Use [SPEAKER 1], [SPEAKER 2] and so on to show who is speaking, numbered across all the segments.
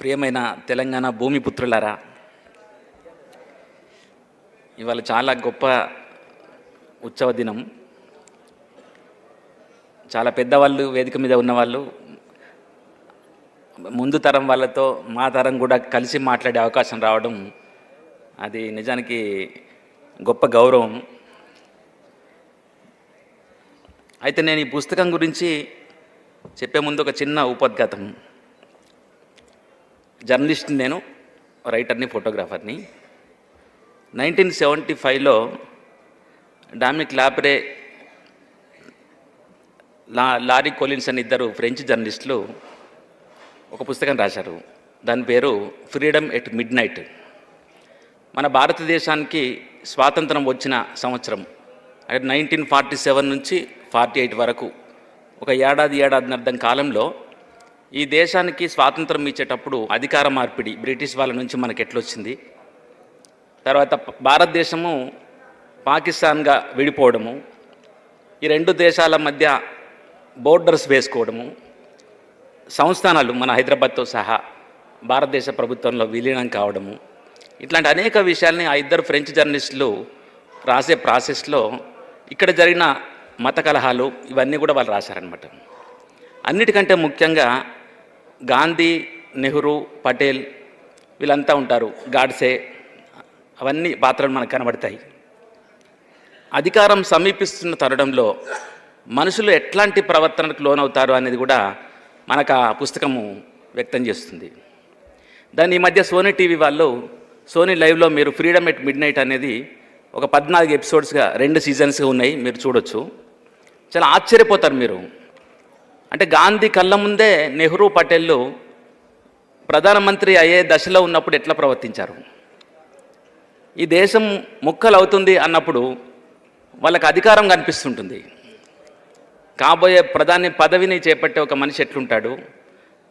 [SPEAKER 1] ప్రియమైన తెలంగాణ భూమిపుత్రులారా ఇవాళ చాలా గొప్ప ఉత్సవ దినం. చాలా పెద్దవాళ్ళు వేదిక మీద ఉన్నవాళ్ళు ముందు తరం వాళ్ళతో మా తరం కూడా కలిసి మాట్లాడే అవకాశం రావడం అది నిజానికి గొప్ప గౌరవం. అయితే నేను ఈ పుస్తకం గురించి చెప్పే ముందు ఒక చిన్న ఉపద్ఘాతం జర్నలిస్ట్ నేను రైటర్ని ఫోటోగ్రాఫర్ని నైన్టీన్ సెవెంటీ ఫైవ్లో డామిక్ లాప్రే లా లారీ కోలిన్స్ అని ఇద్దరు ఫ్రెంచ్ జర్నలిస్టులు ఒక పుస్తకం రాశారు. దాని పేరు ఫ్రీడమ్ ఎట్ మిడ్ నైట్ మన భారతదేశానికి స్వాతంత్రం వచ్చిన సంవత్సరం. అంటే నైన్టీన్ ఫార్టీ సెవెన్ నుంచి ఫార్టీ ఎయిట్ వరకు ఒక ఏడాది ఏడాదిన్నర్థం కాలంలో ఈ దేశానికి స్వాతంత్రం ఇచ్చేటప్పుడు అధికార మార్పిడి బ్రిటిష్ వాళ్ళ నుంచి మనకి ఎట్లొచ్చింది? తర్వాత భారతదేశము పాకిస్తాన్గా విడిపోవడము ఈ రెండు దేశాల మధ్య బోర్డర్స్ వేసుకోవడము సంస్థానాలు మన హైదరాబాద్తో సహా భారతదేశ ప్రభుత్వంలో విలీనం కావడము ఇట్లాంటి అనేక విషయాల్ని ఆ ఇద్దరు ఫ్రెంచ్ జర్నలిస్టులు రాసే ప్రాసెస్లో ఇక్కడ జరిగిన మత కలహాలు ఇవన్నీ కూడా వాళ్ళు రాశారనమాట అన్నిటికంటే ముఖ్యంగా గాంధీ నెహ్రూ పటేల్ వీళ్ళంతా ఉంటారు. గాడ్సే. అవన్నీ పాత్రలు మనకు కనబడతాయి. అధికారం సమీపిస్తున్న తరుణంలో మనుషులు ఎట్లాంటి ప్రవర్తనకు లోనవుతారు అనేది కూడా మనకు ఆ పుస్తకము వ్యక్తం చేస్తుంది. దాన్ని ఈ మధ్య సోనీ టీవీ వాళ్ళు సోనీ లైవ్లో మీరు ఫ్రీడమ్ ఎట్ మిడ్ నైట్ అనేది ఒక పద్నాలుగు ఎపిసోడ్స్గా రెండు సీజన్స్గా ఉన్నాయి. మీరు చూడొచ్చు. చాలా ఆశ్చర్యపోతారు మీరు. అంటే గాంధీ కళ్ళ ముందే నెహ్రూ పటేళ్ళు ప్రధానమంత్రి అయ్యే దశలో ఉన్నప్పుడు ఎట్లా ప్రవర్తించారు? ఈ దేశం ముక్కలు అవుతుంది అన్నప్పుడు వాళ్ళకి అధికారం కనిపిస్తుంటుంది. కాబోయే ప్రధాని పదవిని చేపట్టే ఒక మనిషి ఎట్లుంటాడు?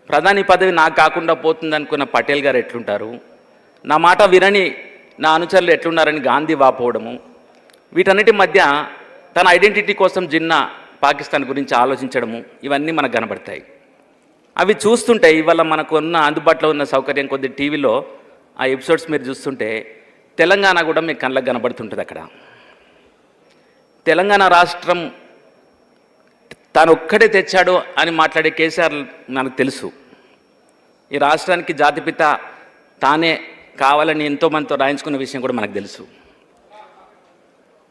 [SPEAKER 1] ప్రధాని పదవి నాకు కాకుండా పోతుంది అనుకున్న పటేల్ గారు ఎట్లుంటారు? నా మాట వినని నా అనుచరులు ఎట్లున్నారని గాంధీ వాపోవడము. వీటన్నిటి మధ్య తన ఐడెంటిటీ కోసం జిన్నా పాకిస్తాన్ గురించి ఆలోచించడము ఇవన్నీ మనకు కనబడతాయి. అవి చూస్తుంటే ఇవాళ మనకు ఉన్న అందుబాటులో ఉన్న సౌకర్యం కొద్ది టీవీలో ఆ ఎపిసోడ్స్ మీరు చూస్తుంటే తెలంగాణ కూడా మీకు కళ్ళకు కనబడుతుంటుంది అక్కడ. తెలంగాణ రాష్ట్రం తాను ఒక్కడే తెచ్చాడు అని మాట్లాడే కేసీఆర్ మనకు తెలుసు. ఈ రాష్ట్రానికి జాతిపిత తానే కావాలని ఎంతోమందితో రాయించుకున్న విషయం కూడా మనకు తెలుసు.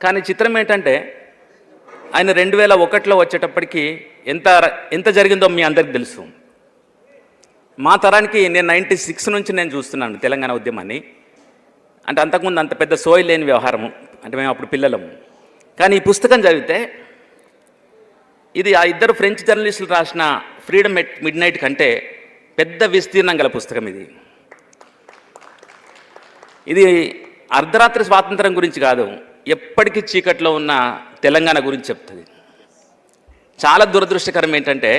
[SPEAKER 1] కానీ చిత్రం ఏంటంటే ఆయన రెండు వేల ఒకటిలో వచ్చేటప్పటికి ఎంత ఎంత జరిగిందో మీ అందరికి తెలుసు. మా తరానికి నేను నైంటీ సిక్స్ నుంచి నేను చూస్తున్నాను తెలంగాణ ఉద్యమాన్ని. అంటే అంతకుముందు అంత పెద్ద సోయి లేని వ్యవహారము అంటే మేము అప్పుడు పిల్లలము. కానీ ఈ పుస్తకం చదివితే ఇది ఆ ఇద్దరు ఫ్రెంచ్ జర్నలిస్టులు రాసిన ఫ్రీడమ్ ఎట్ మిడ్ నైట్ కంటే పెద్ద విస్తీర్ణం గల పుస్తకం ఇది. ఇది అర్ధరాత్రి స్వాతంత్రం గురించి కాదు. ఎప్పటికీ చీకట్లో ఉన్న తెలంగాణ గురించి చెప్తుంది. చాలా దురదృష్టకరం ఏంటంటే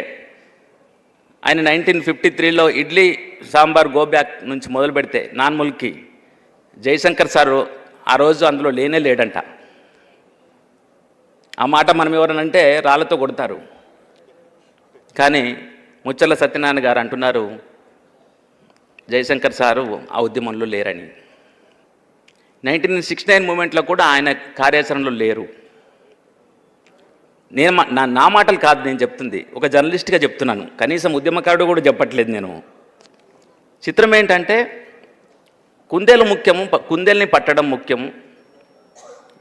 [SPEAKER 1] ఆయన నైన్టీన్ ఫిఫ్టీ త్రీలో ఇడ్లీ సాంబార్ గోబ్యాక్ నుంచి మొదలు పెడితే నాన్ముల్కి జయశంకర్ సారు ఆ రోజు అందులో లేనే లేడంట. ఆ మాట మనం ఎవరనంటే రాళ్ళతో కొడతారు. కానీ ముచ్చల సత్యనారాయణ గారు అంటున్నారు జయశంకర్ సారు ఆ ఉద్యమంలో లేరని. నైన్టీన్ సిక్స్టీ నైన్ మూమెంట్లో కూడా ఆయన కార్యాచరణలో లేరు. నేను మా- నా నా మాటలు కాదు నేను చెప్తుంది. ఒక జర్నలిస్ట్గా చెప్తున్నాను. కనీసం ఉద్యమకారుడు కూడా చెప్పట్లేదు నేను. చిత్రం ఏంటంటే కుందేలు ముఖ్యము ప- కుందేల్ని పట్టడం ముఖ్యము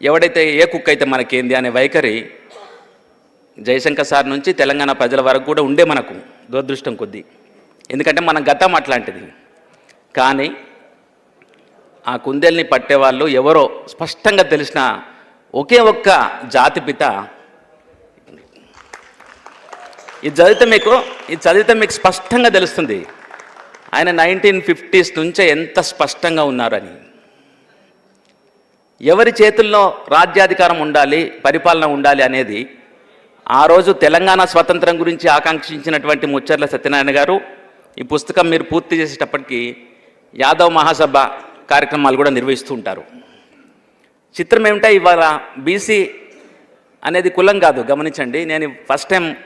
[SPEAKER 1] ఎవడైతే ఏ కుక్క అయితే మనకేంది అనే వైఖరి జయశంకర్ సార్ నుంచి తెలంగాణ ప్రజల వరకు కూడా ఉండే మనకు దురదృష్టం కొద్దీ. ఎందుకంటే మన గతం అట్లాంటిది. కానీ ఆ కుందేల్ని పట్టేవాళ్ళు ఎవరో స్పష్టంగా తెలిసిన ఒకే ఒక్క జాతిపిత ఇది చదివితే మీకు ఇది చదివితే మీకు స్పష్టంగా తెలుస్తుంది. ఆయన నైన్టీన్ ఫిఫ్టీస్ నుంచే ఎంత స్పష్టంగా ఉన్నారని. ఎవరి చేతుల్లో రాజ్యాధికారం ఉండాలి పరిపాలన ఉండాలి అనేది ఆ రోజు తెలంగాణ స్వతంత్రం గురించి ఆకాంక్షించినటువంటి ముచ్చర్ల సత్యనారాయణ గారు ఈ పుస్తకం మీరు పూర్తి చేసేటప్పటికీ యాదవ్ మహాసభ కార్యక్రమాలు కూడా నిర్వహిస్తూ ఉంటారు. చిత్రం ఏమిటా ఇవాళ బీసీ అనేది కులం కాదు గమనించండి. నేను ఫస్ట్ టైం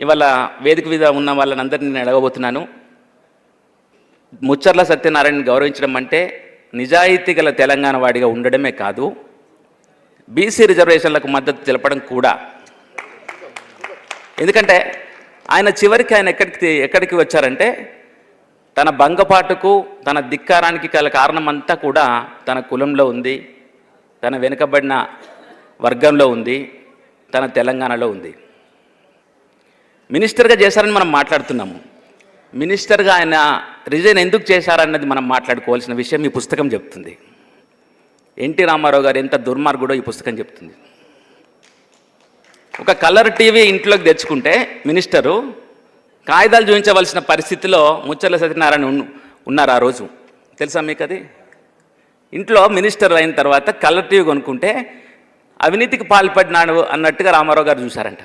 [SPEAKER 1] ఇవాళ వేదిక మీద ఉన్న వాళ్ళని అందరినీ నేను అడగబోతున్నాను. ముచ్చర్ల సత్యనారాయణ గౌరవించడం అంటే నిజాయితీ గల తెలంగాణ వాడిగా ఉండడమే కాదు బీసీ రిజర్వేషన్లకు మద్దతు తెలపడం కూడా. ఎందుకంటే ఆయన చివరికి ఆయన ఎక్కడికి ఎక్కడికి వచ్చారంటే తన భంగపాటుకు తన ధిక్కారానికి గల కారణం అంతా కూడా తన కులంలో ఉంది. తన వెనుకబడిన వర్గంలో ఉంది. తన తెలంగాణలో ఉంది. మినిస్టర్గా చేశారని మనం మాట్లాడుతున్నాము. మినిస్టర్గా ఆయన రిజైన్ ఎందుకు చేశారన్నది మనం మాట్లాడుకోవాల్సిన విషయం ఈ పుస్తకం చెప్తుంది. ఎన్టీ రామారావు గారు ఎంత దుర్మార్గుడో ఈ పుస్తకం చెప్తుంది. ఒక కలర్ టీవీ ఇంట్లోకి తెచ్చుకుంటే మినిస్టరు కాగితాలు చూపించవలసిన పరిస్థితిలో ముచ్చర్ల సత్యనారాయణ ఉన్నారు ఆ రోజు. తెలుసా మీకు అది ఇంట్లో మినిస్టర్ అయిన తర్వాత కలర్ టీవీ కొనుక్కుంటే అవినీతికి పాల్పడినాడు అన్నట్టుగా రామారావు గారు చూశారంట.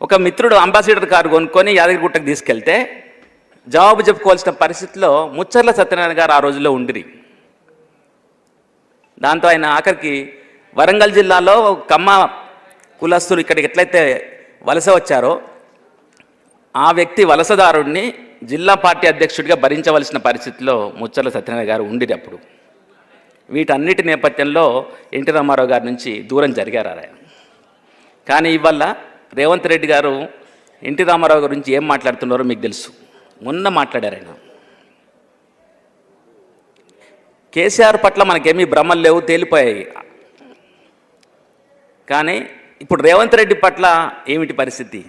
[SPEAKER 1] ఒక మిత్రుడు అంబాసిడర్ కారు కొనుక్కొని యాదగిరిగుట్టకు తీసుకెళ్తే జవాబు చెప్పుకోవాల్సిన పరిస్థితిలో ముచ్చర్ల సత్యనారాయణ గారు ఆ రోజుల్లో ఉండిరి. దాంతో ఆయన ఆఖరికి వరంగల్ జిల్లాలో కమ్మ కులస్తులు ఇక్కడికి ఎట్లయితే వలస వచ్చారో ఆ వ్యక్తి వలసదారుడిని జిల్లా పార్టీ అధ్యక్షుడిగా భరించవలసిన పరిస్థితిలో ముచ్చర్ల సత్యనారాయణ గారు ఉండిరి అప్పుడు వీటన్నిటి నేపథ్యంలో ఎన్టీ రామారావు గారి నుంచి దూరం జరిగారు ఆయన. కానీ ఇవల్ల రేవంత్ రెడ్డి గారు ఎన్టీ రామారావు గురించి ఏం మాట్లాడుతున్నారో మీకు తెలుసు. మొన్న మాట్లాడారు ఆయన. కేసీఆర్ పట్ల మనకేమీ భ్రమలు లేవు తేలిపోయాయి. కానీ ఇప్పుడు రేవంత్ రెడ్డి పట్ల ఏమిటి పరిస్థితి?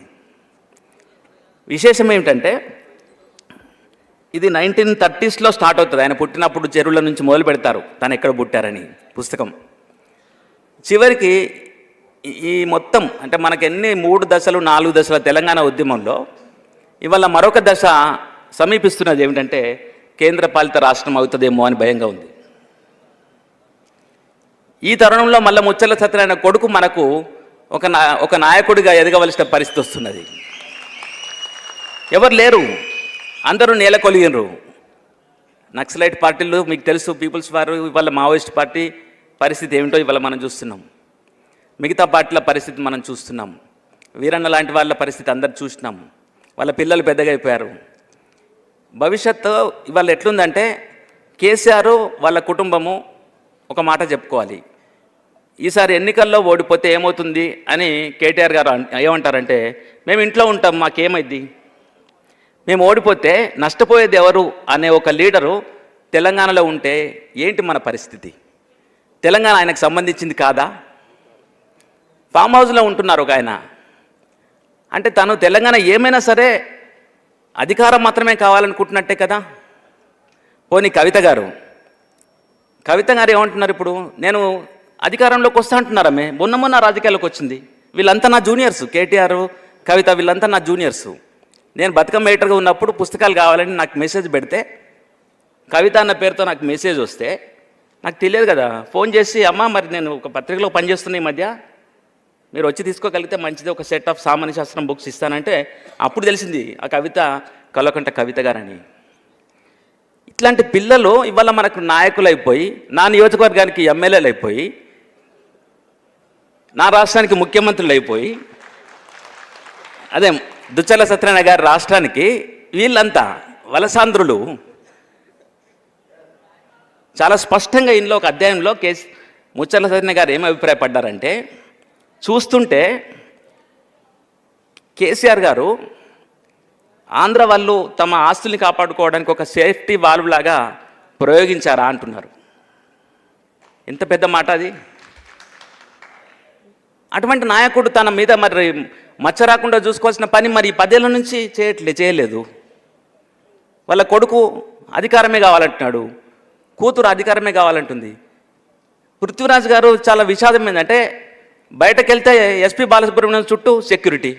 [SPEAKER 1] విశేషం ఏమిటంటే ఇది నైన్టీన్ థర్టీస్లో స్టార్ట్ అవుతుంది. ఆయన పుట్టినప్పుడు చెరువుల నుంచి మొదలు పెడతారు. తను ఎక్కడ పుట్టారని పుస్తకం. చివరికి ఈ- మొత్తం అంటే మనకెన్ని ఎన్ని మూడు దశలు నాలుగు దశల తెలంగాణ ఉద్యమంలో ఇవాళ మరొక దశ సమీపిస్తున్నది ఏమిటంటే కేంద్ర పాలిత రాష్ట్రం అవుతుందేమో అని భయంగా ఉంది. ఈ తరుణంలో మళ్ళీ ముచ్చల సత్యనారాయణ కొడుకు మనకు ఒక నా ఒక నాయకుడిగా ఎదగవలసిన పరిస్థితి వస్తున్నది. ఎవరు లేరు. అందరూ నేలకొలిగినరు నక్సలైట్ పార్టీలు మీకు తెలుసు పీపుల్స్ వారు ఇవాళ మావోయిస్ట్ పార్టీ పరిస్థితి ఏమిటో ఇవాళ మనం చూస్తున్నాం. మిగతా పార్టీల పరిస్థితి మనం చూస్తున్నాం. వీరన్న లాంటి వాళ్ళ పరిస్థితి అందరు చూసినాం. వాళ్ళ పిల్లలు పెద్దగా అయిపోయారు. భవిష్యత్తు ఇవాళ ఎట్లుందంటే కేసీఆర్ వాళ్ళ కుటుంబము ఒక మాట చెప్పుకోవాలి. ఈసారి ఎన్నికల్లో ఓడిపోతే ఏమవుతుంది అని కేటీఆర్ గారు ఏమంటారంటే మేము ఇంట్లో ఉంటాం మాకేమైద్ది? మేము ఓడిపోతే నష్టపోయేది ఎవరు అనే ఒక లీడరు తెలంగాణలో ఉంటే ఏంటి మన పరిస్థితి? తెలంగాణ ఆయనకు సంబంధించింది కాదా? ఫామ్ హౌస్లో ఉంటున్నారు ఒక ఆయన. అంటే తను తెలంగాణ ఏమైనా సరే అధికారం మాత్రమే కావాలనుకుంటున్నట్టే కదా? పోనీ కవిత గారు. కవిత గారు ఏమంటున్నారు ఇప్పుడు? నేను అధికారంలోకి వస్తా అంటున్నారమ్మే మొన్న మొన్న రాజకీయాల్లోకి వచ్చింది. వీళ్ళంతా నా జూనియర్స్. కేటీఆర్ కవిత వీళ్ళంతా నా జూనియర్స్. నేను బతుకమ్మ ఎడిటర్గా ఉన్నప్పుడు పుస్తకాలు కావాలని నాకు మెసేజ్ పెడితే కవిత అన్న పేరుతో నాకు మెసేజ్ వస్తే నాకు తెలియదు కదా. ఫోన్ చేసి అమ్మ మరి నేను ఒక పత్రికలో పనిచేస్తున్నా ఈ మధ్య. మీరు వచ్చి తీసుకోగలిగితే మంచిది. ఒక సెట్ ఆఫ్ సామాన్య శాస్త్రం బుక్స్ ఇస్తానంటే అప్పుడు తెలిసింది ఆ కవిత కలకంట కవిత గారని. ఇట్లాంటి పిల్లలు ఇవాళ మనకు నాయకులు అయిపోయి నా నియోజకవర్గానికి ఎమ్మెల్యేలు అయిపోయి నా రాష్ట్రానికి ముఖ్యమంత్రులు అయిపోయి అదే దుచ్చల సత్యనారాయణ గారి రాష్ట్రానికి వీళ్ళంతా వలసాంధ్రులు. చాలా స్పష్టంగా ఇందులో ఒక అధ్యాయంలో కేస్ ముచ్చల సత్యనారాయణ గారు ఏమి అభిప్రాయపడ్డారంటే చూస్తుంటే కేసీఆర్ గారు ఆంధ్ర వాళ్ళు తమ ఆస్తుల్ని కాపాడుకోవడానికి ఒక సేఫ్టీ వాల్వ్ లాగా ప్రయోగించారా అంటున్నారు. ఎంత పెద్ద మాట అది? అటువంటి నాయకుడు తన మీద మరి మచ్చ రాకుండా చూసుకోవాల్సిన పని మరి ఈ పదేళ్ళ నుంచి చేయట్లే చేయలేదు. వాళ్ళ కొడుకు అధికారమే కావాలంటున్నాడు. కూతురు అధికారమే కావాలంటుంది. పృథ్వీరాజ్ గారు చాలా విషాదం ఏంటంటే బయటకు వెళ్తే ఎస్పీ బాలసుబ్రహ్మణ్యం చుట్టూ సెక్యూరిటీ.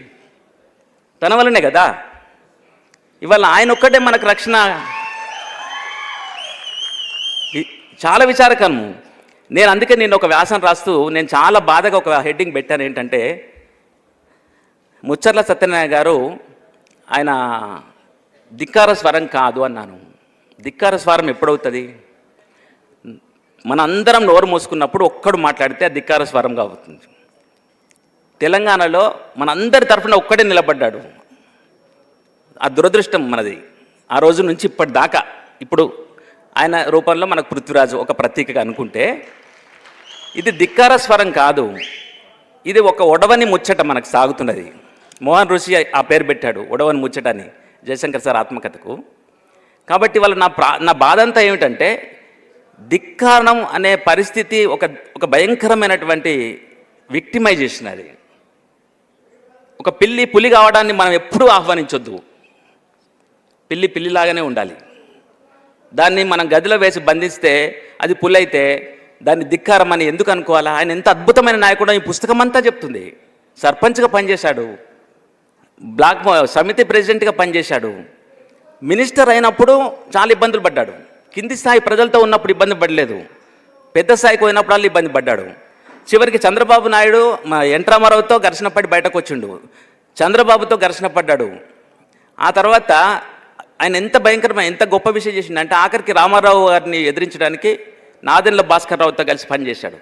[SPEAKER 1] తన వల్లనే కదా. ఇవాళ ఆయన ఒక్కటే మనకు రక్షణ. చాలా విచారకరము. నేను అందుకే నేను ఒక వ్యాసం రాస్తూ నేను చాలా బాధగా ఒక హెడ్డింగ్ పెట్టాను ఏంటంటే ముచ్చర్ల సత్యనారాయణ గారు ఆయన ధిక్కార స్వరం కాదు అన్నాను. ధిక్కార స్వరం ఎప్పుడవుతుంది? మన అందరం నోరు మూసుకున్నప్పుడు ఒక్కడు మాట్లాడితే ఆ ధిక్కార స్వరంగా అవుతుంది తెలంగాణలో మన అందరి తరఫున ఒక్కడే నిలబడ్డాడు. ఆ దురదృష్టం మనది. ఆ రోజు నుంచి ఇప్పటిదాకా ఇప్పుడు ఆయన రూపంలో మనకు పృథ్వీరాజు ఒక ప్రతీకగా అనుకుంటే ఇది ధిక్కార స్వరం కాదు. ఇది ఒక ఒడవని ముచ్చట మనకు సాగుతున్నది. మోహన్ ఋషి ఆ పేరు పెట్టాడు ఒడవని ముచ్చట అని జయశంకర్ సార్ ఆత్మకథకు. కాబట్టి వాళ్ళ నా ప్రా నా బాధ అంతా ఏమిటంటే ధిక్కారణం అనే పరిస్థితి ఒక ఒక భయంకరమైనటువంటి విక్టిమైజేషన్ అది. ఒక పిల్లి పులి కావడాన్ని మనం ఎప్పుడూ ఆహ్వానించొద్దు. పిల్లి పిల్లిలాగానే ఉండాలి. దాన్ని మనం గదిలో వేసి బంధిస్తే అది పుల్లైతే అయితే దాన్ని ధిక్కారం అని ఎందుకు అనుకోవాలా? ఆయన ఎంత అద్భుతమైన నాయకుడు ఈ పుస్తకం అంతా చెప్తుంది. సర్పంచ్గా పనిచేశాడు. బ్లాక్ సమితి ప్రెసిడెంట్గా పనిచేశాడు. మినిస్టర్ అయినప్పుడు చాలా ఇబ్బందులు పడ్డాడు. కింది స్థాయి ప్రజలతో ఉన్నప్పుడు ఇబ్బంది పడలేదు. పెద్ద స్థాయికి పోయినప్పుడల్లా ఇబ్బంది పడ్డాడు. చివరికి చంద్రబాబు నాయుడు మా ఎన్ రామారావుతో ఘర్షణ పడి బయటకు వచ్చిండు చంద్రబాబుతో ఘర్షణ పడ్డాడు. ఆ తర్వాత ఆయన ఎంత భయంకరమైన ఎంత గొప్ప విషయం చేసిండు అంటే ఆఖరికి రామారావు గారిని ఎదిరించడానికి నాదెండ్ల భాస్కర్ రావుతో కలిసి పనిచేశాడు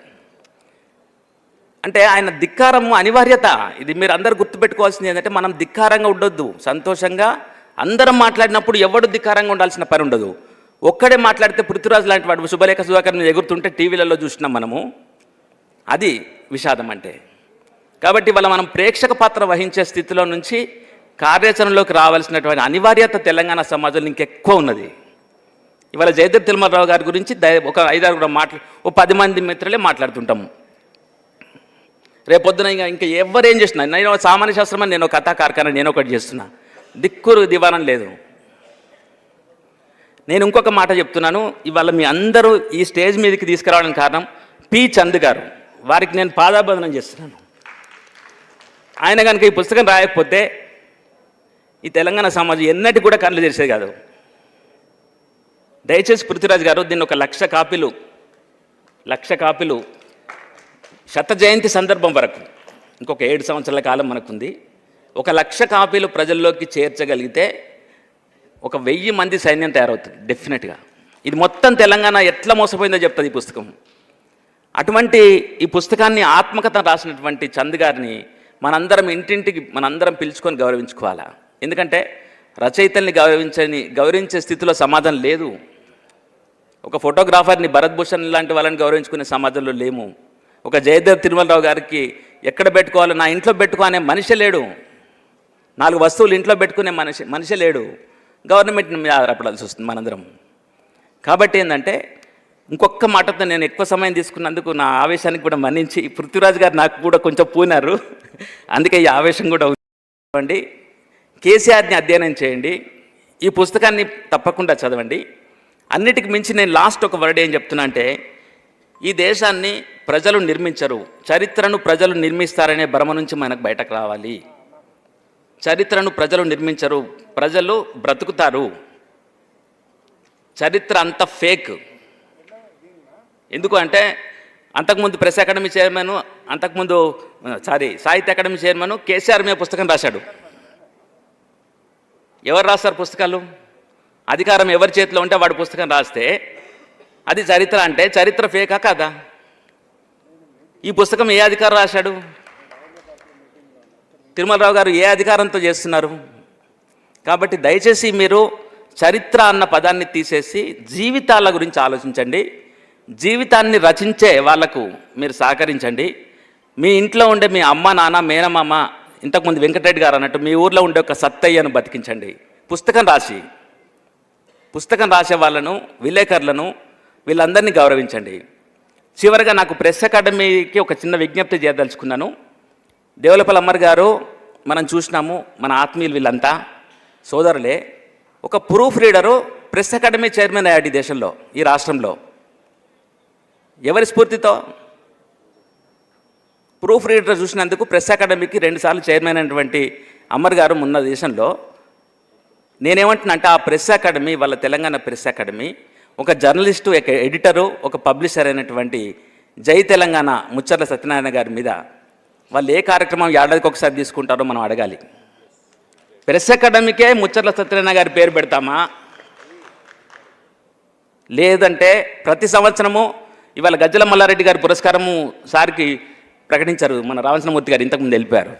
[SPEAKER 1] అంటే ఆయన ధిక్కారము అనివార్యత. ఇది మీరు అందరు గుర్తుపెట్టుకోవాల్సింది ఏంటంటే మనం ధిక్కారంగా ఉండొద్దు. సంతోషంగా అందరం మాట్లాడినప్పుడు ఎవడు ధిక్కారంగా ఉండాల్సిన పని ఉండదు. ఒక్కడే మాట్లాడితే పృథ్వీరాజు లాంటి వాడు శుభలేఖ సుధాకర్ ఎగురుతుంటే టీవీలలో చూసినాం మనము. అది విషాదం అంటే. కాబట్టి వాళ్ళ మనం ప్రేక్షక పాత్ర వహించే స్థితిలో నుంచి కార్యాచరణలోకి రావాల్సినటువంటి అనివార్యత తెలంగాణ సమాజంలో ఇంకెక్కువ ఉన్నది. ఇవాళ జయదేవ్ తిరుమలరావు గారి గురించి ఒక ఐదారు కూడా మాట్లా ఓ పది మంది మిత్రులే మాట్లాడుతుంటాము రేపొద్దున ఇంకా ఇంకా ఎవరేం చేస్తున్నా నేను ఒక సామాన్య శాస్త్రమని నేను ఒక కథా కార్ఖాన నేను ఒకటి చేస్తున్నా. దిక్కురు దివానం లేదు. నేను ఇంకొక మాట చెప్తున్నాను. ఇవాళ మీ అందరూ ఈ స్టేజ్ మీదకి తీసుకురావడానికి కారణం పి. చంద్ గారు. వారికి నేను పాదాబంధనం చేస్తున్నాను. ఆయన కనుక ఈ పుస్తకం రాయకపోతే ఈ తెలంగాణ సమాజం ఎన్నటి కూడా కళ్ళు తెరిచేది కాదు. దయచేసి పృథ్వీరాజ్ గారు దీన్ని ఒక లక్ష కాపీలు లక్ష కాపీలు శత జయంతి సందర్భం వరకు ఇంకొక ఏడు సంవత్సరాల కాలం మనకుంది. ఒక లక్ష కాపీలు ప్రజల్లోకి చేర్చగలిగితే ఒక వెయ్యి మంది సైన్యం తయారవుతుంది డెఫినెట్గా. ఇది మొత్తం తెలంగాణ ఎట్లా మోసపోయిందో చెప్తుంది ఈ పుస్తకం. అటువంటి ఈ పుస్తకాన్ని ఆత్మకథ రాసినటువంటి చంద్ గారిని మనందరం ఇంటింటికి మనందరం పిలుచుకొని గౌరవించుకోవాలా? ఎందుకంటే రచయితల్ని గౌరవించని గౌరవించే స్థితిలో సమాజం లేదు. ఒక ఫోటోగ్రాఫర్ని భరత్ భూషణ్ లాంటి వాళ్ళని గౌరవించుకునే సమాజంలో లేము. ఒక జయదేవ్ తిరుమలరావు గారికి ఎక్కడ పెట్టుకోవాలో నా ఇంట్లో పెట్టుకో అనే మనిషి లేడు. నాలుగు వస్తువులు ఇంట్లో పెట్టుకునే మనిషి మనిషి లేడు. గవర్నమెంట్ మీద ఆధారపడాల్సి వస్తుంది మనందరం. కాబట్టి ఏంటంటే ఇంకొక మాటతో నేను ఎక్కువ సమయం తీసుకున్నందుకు నా ఆవేశానికి కూడా మన్నించి పృథ్వీరాజ్ గారు నాకు కూడా కొంచెం పూనారు. అందుకే ఈ ఆవేశం కూడా ఉంది. కేసీఆర్ని అధ్యయనం చేయండి. ఈ పుస్తకాన్ని తప్పకుండా చదవండి. అన్నిటికి మించి నేను లాస్ట్ ఒక వర్డ్ ఏం చెప్తున్నా అంటే ఈ దేశాన్ని ప్రజలు నిర్మించరు. చరిత్రను ప్రజలు నిర్మిస్తారనే భ్రమ నుంచి మనకు బయటకు రావాలి. చరిత్రను ప్రజలు నిర్మించరు. ప్రజలు బ్రతుకుతారు. చరిత్ర అంత ఫేక్ ఎందుకు అంటే అంతకుముందు ప్రెస్ అకాడమీ చైర్మన్ అంతకుముందు sorry Sahitya academy chairman KCR మీద పుస్తకం రాశాడు. ఎవరు రాస్తారు పుస్తకాలు? అధికారం ఎవరి చేతిలో ఉంటే వాడు పుస్తకం రాస్తే అది చరిత్ర అంటే చరిత్ర ఫేకా కదా? ఈ పుస్తకం ఏ అధికారం రాశాడు? తిరుమలరావు గారు ఏ అధికారంతో చేస్తున్నారు? కాబట్టి దయచేసి మీరు చరిత్ర అన్న పదాన్ని తీసేసి జీవితాల గురించి ఆలోచించండి. జీవితాన్ని రచించే వాళ్ళకు మీరు సహకరించండి. మీ ఇంట్లో ఉండే మీ అమ్మ నాన్న మేనమామ ఇంతకుముందు వెంకటరెడ్డి గారు అన్నట్టు మీ ఊర్లో ఉండే ఒక సత్తయ్యను బతికించండి. పుస్తకం రాసి పుస్తకం రాసే వాళ్ళను విలేకరులను వీళ్ళందరినీ గౌరవించండి. చివరిగా నాకు ప్రెస్ అకాడమీకి ఒక చిన్న విజ్ఞప్తి చేయదలుచుకున్నాను. దేవులపల్లి అమ్మర్ గారు మనం చూసినాము మన ఆత్మీయులు వీళ్ళంతా సోదరులే ఒక proof reader press academy chairman అయ్యాడు ఈ దేశంలో ఈ రాష్ట్రంలో. ఎవరి స్ఫూర్తితో? ప్రూఫ్ రీడర్ చూసినందుకు ప్రెస్ అకాడమీకి రెండుసార్లు చైర్మన్ అయినటువంటి అమర్ గారు ఉన్న దేశంలో నేనేమంటున్నా అంటే ఆ ప్రెస్ అకాడమీ వాళ్ళ తెలంగాణ ప్రెస్ అకాడమీ ఒక జర్నలిస్టు ఒక ఎడిటరు ఒక పబ్లిషర్ అయినటువంటి జై తెలంగాణ ముచ్చర్ల సత్యనారాయణ గారి మీద వాళ్ళు ఏ కార్యక్రమం ఏడాదికి ఒకసారి తీసుకుంటారో మనం అడగాలి. ప్రెస్ అకాడమీకే ముచ్చర్ల సత్యనారాయణ గారి పేరు పెడతామా? లేదంటే ప్రతి సంవత్సరము ఇవాళ గజ్జల మల్లారెడ్డి గారి పురస్కారము సార్కి ప్రకటించారు మన రామచంద్రమూర్తి గారు ఇంతకుముందు వెళ్ళిపోయారు.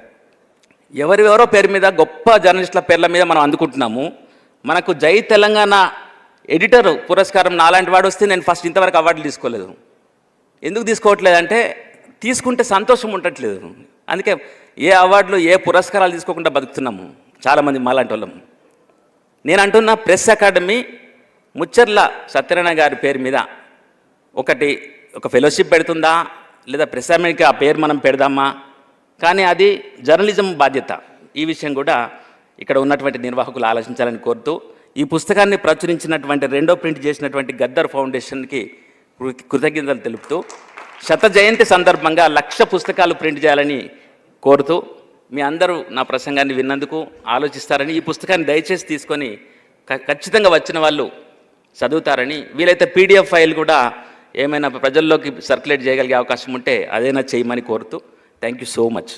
[SPEAKER 1] ఎవరెవరో పేరు మీద గొప్ప జర్నలిస్టుల పేర్ల మీద మనం అందుకుంటున్నాము. మనకు జై తెలంగాణ ఎడిటర్ పురస్కారం నాలాంటి వాడు వస్తే నేను ఫస్ట్ ఇంతవరకు అవార్డులు తీసుకోలేదు. ఎందుకు తీసుకోవట్లేదు అంటే తీసుకుంటే సంతోషం ఉండట్లేదు. అందుకే ఏ అవార్డులు ఏ పురస్కారాలు తీసుకోకుండా బతుకుతున్నాము చాలామంది మాలాంటి వాళ్ళం. నేను అంటున్న ప్రెస్ అకాడమీ ముచ్చర్ల సత్యనారాయణ గారి పేరు మీద ఒకటి ఒక ఫెలోషిప్ పెడుతుందా? లేదా ప్రెస్ అమెరికా ఆ పేరు మనం పెడదామా? కానీ అది జర్నలిజం బాధ్యత. ఈ విషయం కూడా ఇక్కడ ఉన్నటువంటి నిర్వాహకులు ఆలోచించాలని కోరుతూ ఈ పుస్తకాన్ని ప్రచురించినటువంటి రెండో ప్రింట్ చేసినటువంటి గద్దర్ ఫౌండేషన్కి కృతజ్ఞతలు తెలుపుతూ శత జయంతి సందర్భంగా లక్ష పుస్తకాలు ప్రింట్ చేయాలని కోరుతూ మీ అందరూ నా ప్రసంగాన్ని విన్నందుకు ఆలోచిస్తారని ఈ పుస్తకాన్ని దయచేసి తీసుకొని ఖచ్చితంగా వచ్చిన వాళ్ళు చదువుతారని వీలైతే పీడిఎఫ్ ఫైల్ కూడా ఏమైనా ప్రజల్లోకి సర్క్యులేట్ చేయగలిగే అవకాశం ఉంటే అదైనా చేయమని కోరుతూ థ్యాంక్ యూ సో మచ్.